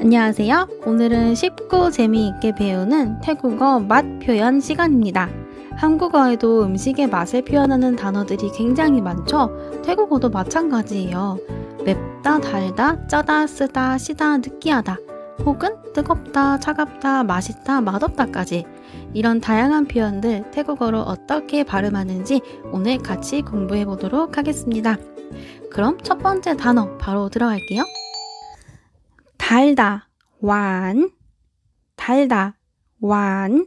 안녕하세요. 오늘은 쉽고 재미있게 배우는 태국어 맛 표현 시간입니다. 한국어에도 음식의 맛을 표현하는 단어들이 굉장히 많죠? 태국어도 마찬가지예요. 맵다, 달다, 짜다, 쓰다, 시다, 느끼하다, 혹은 뜨겁다, 차갑다, 맛있다, 맛없다까지 이런 다양한 표현들 태국어로 어떻게 발음하는지 오늘 같이 공부해 보도록 하겠습니다. 그럼 첫 번째 단어 바로 들어갈게요. 달다, 완, 달다, 완,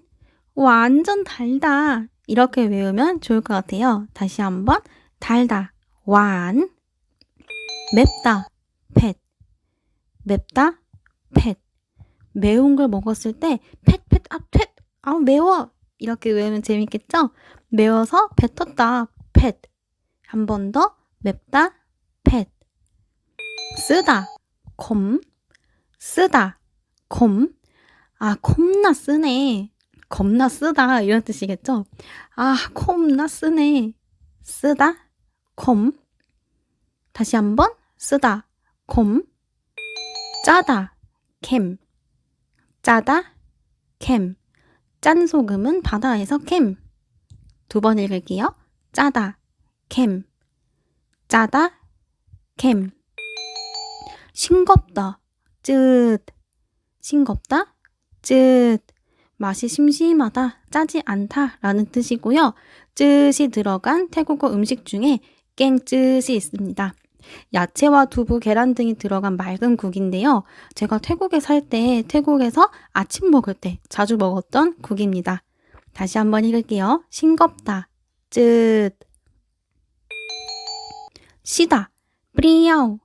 완전 달다. 이렇게 외우면 좋을 것 같아요. 다시 한번. 달다, 완, 맵다, 팻, 맵다, 팻. 매운 걸 먹었을 때 팻, 팻, 아, 팻, 아 매워. 이렇게 외우면 재밌겠죠? 매워서 뱉었다, 팻. 한 번 더. 맵다, 팻. 쓰다, 콤, 쓰다, 콤. 아, 콤나 쓰네. 겁나 쓰다. 이런 뜻이겠죠? 아, 콤나 쓰네. 쓰다, 콤. 다시 한번 쓰다, 콤. 짜다, 캠. 짜다, 캠. 짠 소금은 바다에서 캠. 두 번 읽을게요. 짜다, 캠. 짜다, 캠. 싱겁다, 쯧. 싱겁다, 쯧. 맛이 심심하다, 짜지 않다 라는 뜻이고요. 쯧이 들어간 태국어 음식 중에 깽쯧이 있습니다. 야채와 두부, 계란 등이 들어간 맑은 국인데요. 제가 태국에 살 때 태국에서 아침 먹을 때 자주 먹었던 국입니다. 다시 한번 읽을게요. 싱겁다, 쯧. 시다, 프리야오.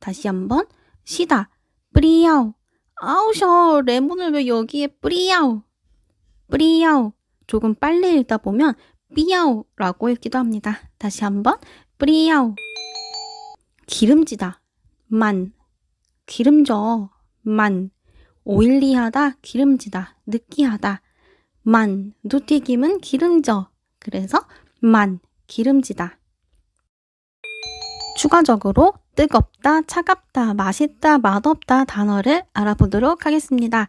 다시 한번 시다, 프리야오. 아우셔, 레몬을 왜 여기에 뿌리야오. 뿌리야오. 조금 빨리 읽다 보면 삐야오라고 읽기도 합니다. 다시 한번 뿌리야오. 기름지다. 만. 기름져. 만. 오일리하다. 기름지다. 느끼하다. 만. 누튀김은 기름져. 그래서 만. 기름지다. 추가적으로 뜨겁다, 차갑다, 맛있다, 맛없다 단어를 알아보도록 하겠습니다.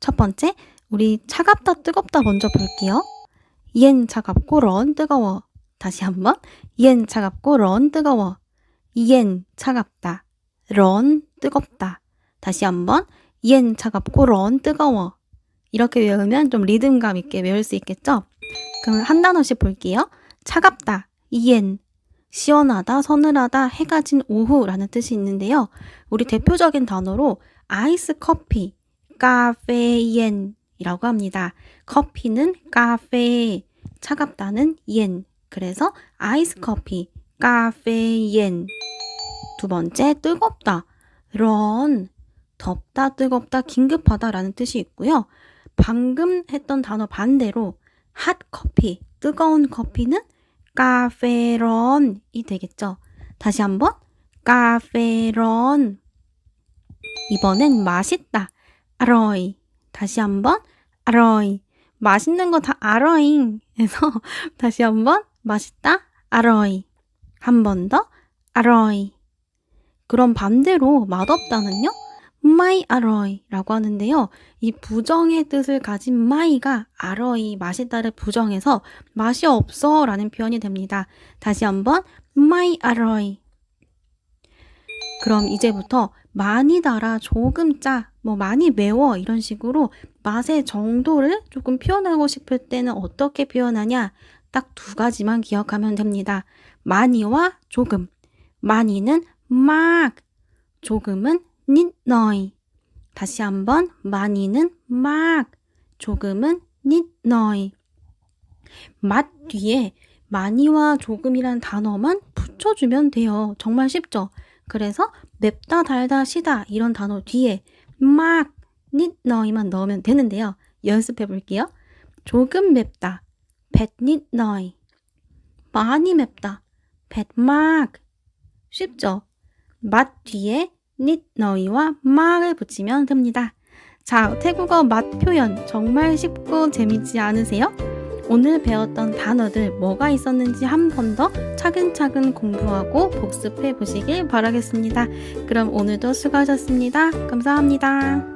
첫 번째, 우리 차갑다, 뜨겁다 먼저 볼게요. 옌 차갑고 런 뜨거워. 다시 한번. 옌 차갑고 런 뜨거워. 옌 차갑다. 런 뜨겁다. 다시 한번. 옌 차갑고 런 뜨거워. 이렇게 외우면 좀 리듬감 있게 외울 수 있겠죠? 그럼 한 단어씩 볼게요. 차갑다. 옌. 시원하다, 서늘하다, 해가 진 오후라는 뜻이 있는데요. 우리 대표적인 단어로 아이스 커피, 카페옌이라고 합니다. 커피는 카페, 차갑다는 옌. 그래서 아이스 커피, 카페옌. 두 번째, 뜨겁다, 런. 덥다, 뜨겁다, 긴급하다라는 뜻이 있고요. 방금 했던 단어 반대로 핫 커피, 뜨거운 커피는 카페런이 되겠죠. 다시 한번 카페런. 이번엔 맛있다. 아로이. 다시 한번 아로이. 맛있는 거 다 아로잉. 해서 다시 한번 맛있다. 아로이. 한 번 더 아로이. 그럼 반대로 맛없다는요? 마이 아로이라고 하는데요. 이 부정의 뜻을 가진 마이가 아로이 맛있다를 부정해서 맛이 없어라는 표현이 됩니다. 다시 한번 마이 아로이. 그럼 이제부터 많이 달아, 조금 짜, 뭐 많이 매워 이런 식으로 맛의 정도를 조금 표현하고 싶을 때는 어떻게 표현하냐? 딱 두 가지만 기억하면 됩니다. 많이와 조금. 많이는 막, 조금은 nít 너이. 다시 한번 많이는 막, 조금은 nít 너이. 맛 뒤에 많이와 조금이란 단어만 붙여주면 돼요. 정말 쉽죠? 그래서 맵다, 달다, 시다 이런 단어 뒤에 막, nít 너이만 넣으면 되는데요. 연습해 볼게요. 조금 맵다, 뱃 nít 너이. 많이 맵다, 뱃 막. 쉽죠? 맛 뒤에 nít 너이와 막을 붙이면 됩니다. 자, 태국어 맛 표현 정말 쉽고 재밌지 않으세요? 오늘 배웠던 단어들 뭐가 있었는지 한 번 더 차근차근 공부하고 복습해 보시길 바라겠습니다. 그럼 오늘도 수고하셨습니다. 감사합니다.